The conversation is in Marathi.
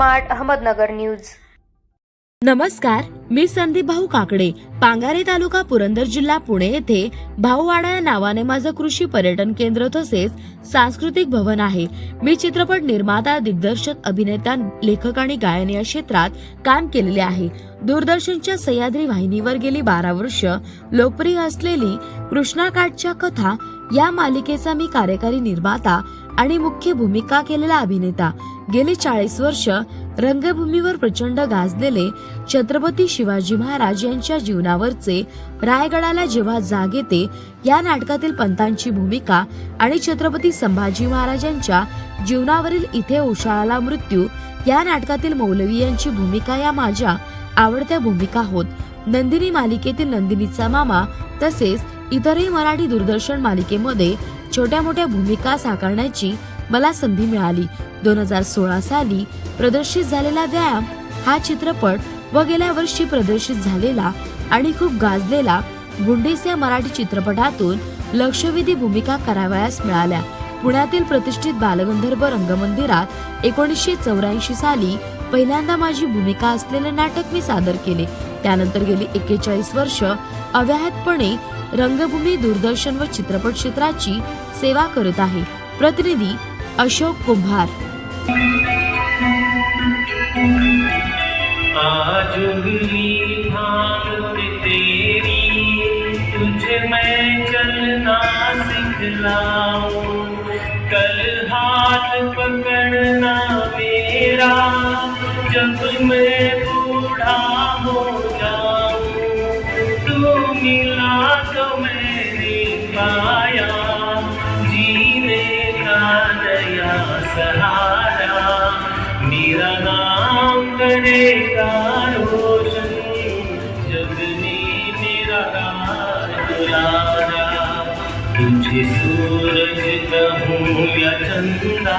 Smart Ahmednagar news. नमस्कार मी संदीप भाऊ काकडे पांगारे तालुका पुरंदर जिल्हा पुणे येथे भाऊवाडा या नावाने माझं कृषी पर्यटन केंद्र तसेच सांस्कृतिक भवन आहे. मी चित्रपट निर्माता दिग्दर्शक अभिनेता लेखक आणि गायन या क्षेत्रात काम केलेले आहे. दूरदर्शनच्या सह्याद्री वाहिनीवर गेली बारा वर्ष लोकप्रिय असलेली कृष्णाकाठच्या कथा या मालिकेचा मी कार्यकारी निर्माता आणि मुख्य भूमिका केलेला अभिनेता. गेली चाळीस वर्ष रंगभूमीवर प्रचंड गाजलेले छत्रपती शिवाजी महाराज यांच्या जीवनावरचे रायगडाला जेव्हा जाग येते या नाटकातील पंतांची भूमिका आणि छत्रपती संभाजी महाराजांच्या जीवनावरील इथे उशाळाला मृत्यू या नाटकातील मौलवी यांची भूमिका या माझ्या आवडत्या भूमिका होत. नंदिनी मालिकेतील नंदिनीचा मामा तसेच इतरही मराठी दूरदर्शन मालिकेमध्ये छोट्या मोठ्या भूमिका साकारण्याची मला संधी मिळाली. दोन हजार सोळा साली प्रदर्शित झालेला व्यायाम हा चित्रपट व गेल्या वर्षी प्रदर्शित झालेला आणि खूप गाजलेला गुंडीस या मराठी चित्रपटातून लक्षवेधी भूमिका करावयास मिळाल्या. पुण्यातील प्रतिष्ठित बालगंधर्व रंगमंदिरात एकोणीसशे चौऱ्याऐंशी साली पहिल्यांदा माझी भूमिका असलेले नाटक मी सादर केले. त्यानंतर गेली एक्केचाळीस वर्ष अव्याहतपणे रंगभूमी दूरदर्शन व चित्रपट क्षेत्राची सेवा करत आहे. प्रतिनिधी अशोक कुंभार। आज तेरी, तुझे मैं चलना सिखलाऊं। कल हाथ पकड़ना मेरा, जब मैं बूढ़ा हो जाऊँ। तू मिला तो मैंने सहारा मेरा नाम करेगा रोशन जग में मेरा राज तुझे सूरज कहूँ या चंदा